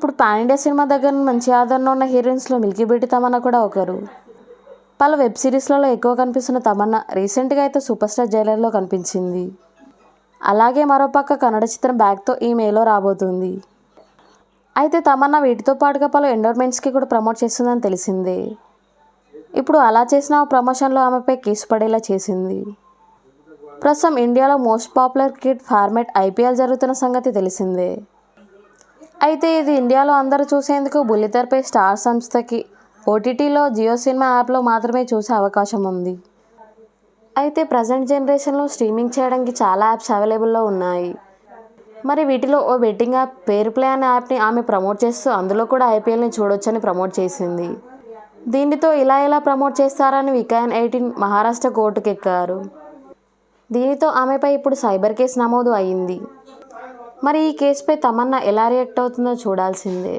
ఇప్పుడు pan India cinema దగ్గర మంచి ఆదరణ ఉన్న హీరోయిన్స్లో మిల్కీ బ్యూటీ తమన్నా కూడా ఒకరు. పలు వెబ్ సిరీస్లలో ఎక్కువ కనిపిస్తున్న తమన్నా రీసెంట్గా అయితే సూపర్ స్టార్ జైలర్లో కనిపించింది. అలాగే మరోపక్క కన్నడ చిత్రం బ్యాగ్తో ఈ మేలో రాబోతుంది. అయితే తమన్నా వీటితో పాటుగా పలు ఎండోర్మెంట్స్కి కూడా ప్రమోట్ చేస్తుందని తెలిసిందే. ఇప్పుడు అలా చేసిన ఆ ప్రమోషన్లో ఆమెపై కేసు పడేలా చేసింది. ప్రస్తుతం ఇండియాలో most popular cricket format IPL జరుగుతున్న సంగతి తెలిసిందే. అయితే ఇది ఇండియాలో అందరూ చూసేందుకు బుల్లితెరపై స్టార్ సంస్థకి. ఓటీటీలో జియో సినిమా యాప్లో మాత్రమే చూసే అవకాశం ఉంది. అయితే ప్రజెంట్ జనరేషన్లో స్ట్రీమింగ్ చేయడానికి చాలా యాప్స్ అవైలబుల్లో ఉన్నాయి. మరి వీటిలో ఓ బెట్టింగ్ యాప్ పేరు ప్లే అనే యాప్ని ఆమె ప్రమోట్ చేస్తూ అందులో కూడా ఐపీఎల్ని చూడొచ్చని ప్రమోట్ చేసింది. దీనితో ఇలా ఇలా ప్రమోట్ చేస్తారని వికాయన్ ఎయిటీన్ మహారాష్ట్ర కోర్టుకెక్కారు. దీనితో ఆమెపై ఇప్పుడు సైబర్ కేసు నమోదు అయింది. మరి ఈ కేసుపై తమన్నా ఎలా రియాక్ట్ అవుతుందో చూడాల్సిందే.